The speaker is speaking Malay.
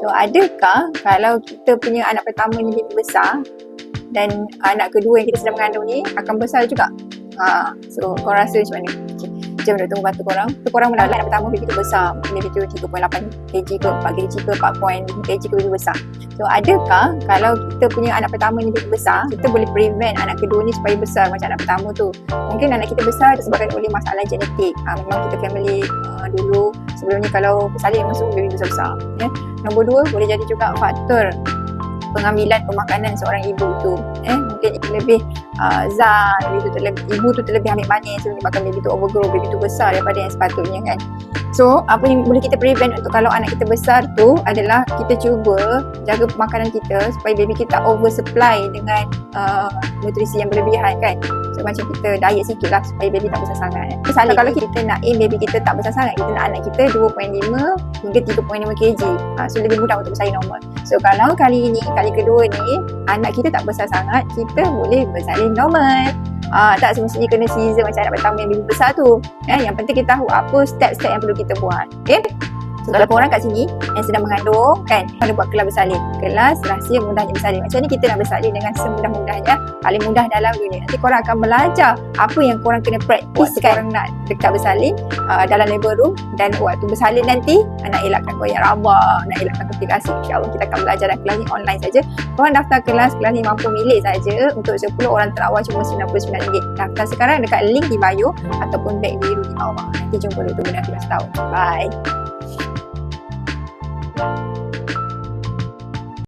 So adakah kalau kita punya anak pertama ni lebih besar dan anak kedua yang kita sedang mengandung ni akan besar juga? Ha, so korang rasa macam mana? Okay. Macam mana tunggu bantu korang? Tu korang menolak anak pertama baby tu besar. Baby tu 3.8 kg ke 4 kg ke 4.5 kg ke lebih besar. So adakah kalau kita punya anak pertama ni lebih besar, kita boleh prevent anak kedua ni supaya besar macam anak pertama tu? Mungkin anak kita besar disebabkan oleh masalah genetik. Ha, memang kita family uh, dulu sebelum ni kalau bersalin memang semua baby besar-besar. Ya. Nombor dua boleh jadi juga faktor pengambilan pemakanan seorang ibu tu eh mungkin lebih uh, zat baby tu terlebih ibu tu terlebih ambil manis menyebabkan baby tu overgrow baby tu besar daripada yang sepatutnya kan so apa yang boleh kita prevent untuk kalau anak kita besar tu adalah kita cuba jaga pemakanan kita supaya baby kita oversupply dengan uh, nutrisi yang berlebihan kan. So macam kita diet sikit lah supaya baby tak besar sangat. Misalnya kalau kita nak aim baby kita tak besar sangat kita nak anak kita 2.5 hingga 3.5 kg. Uh, so lebih mudah untuk bersalin normal. So kalau kali ini kali kedua ni anak kita tak besar sangat kita boleh bersalin normal Ah, tak semestinya kena Caesar macam anak pertama yang lebih besar tu. Eh, yang penting kita tahu apa step-step yang perlu kita buat. Okay? Kalau korang kat sini yang sedang mengandung kan, mana buat kelas bersalin. Kelas rahsia mudahnya bersalin. Macam ni kita nak bersalin dengan semudah-mudahnya, paling mudah dalam dunia. Nanti korang akan belajar apa yang korang kena kan. Korang nak dekat bersalin uh, dalam labor room dan waktu bersalin nanti nak elakkan koyak rabak, nak elakkan komplikasi. InsyaAllah kita akan belajar dalam kelas ni online saja. Korang daftar kelas, kelas ni mampu milik saja untuk 10 orang terawal cuma RM99. Daftar sekarang dekat link di bio ataupun bag biru di bawah. Nanti jumpa dulu tu benar kelas tahun. Bye.